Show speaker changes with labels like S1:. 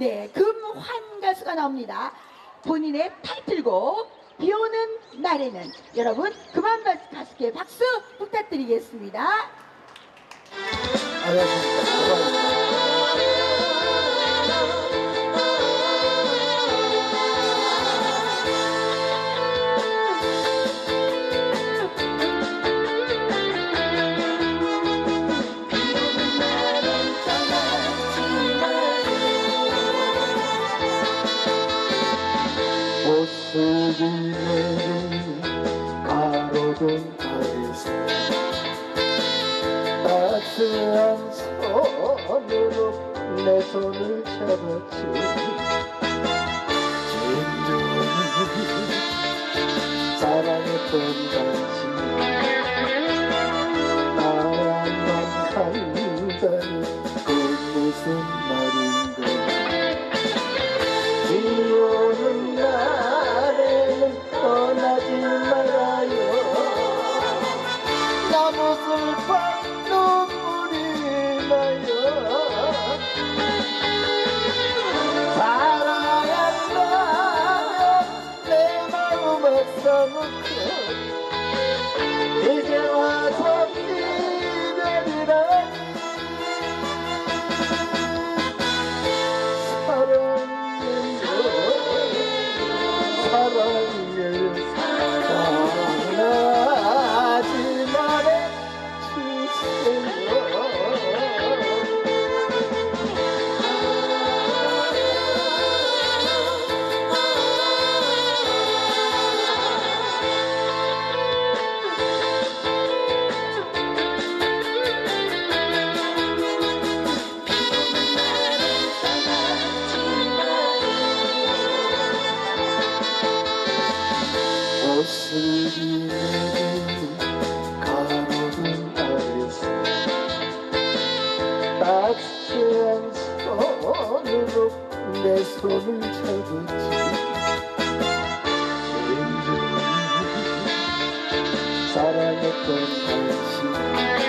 S1: 네, 금환 가수가 나옵니다. 본인의 타이틀곡 비 오는 날에는 여러분 금환 가수께 박수 부탁드리겠습니다.
S2: 안녕하십니까. 모습이 내린 가로등 아래서 따스한 손으로 내 손을 잡았지 내 손을 잡았지. 사랑했던 당신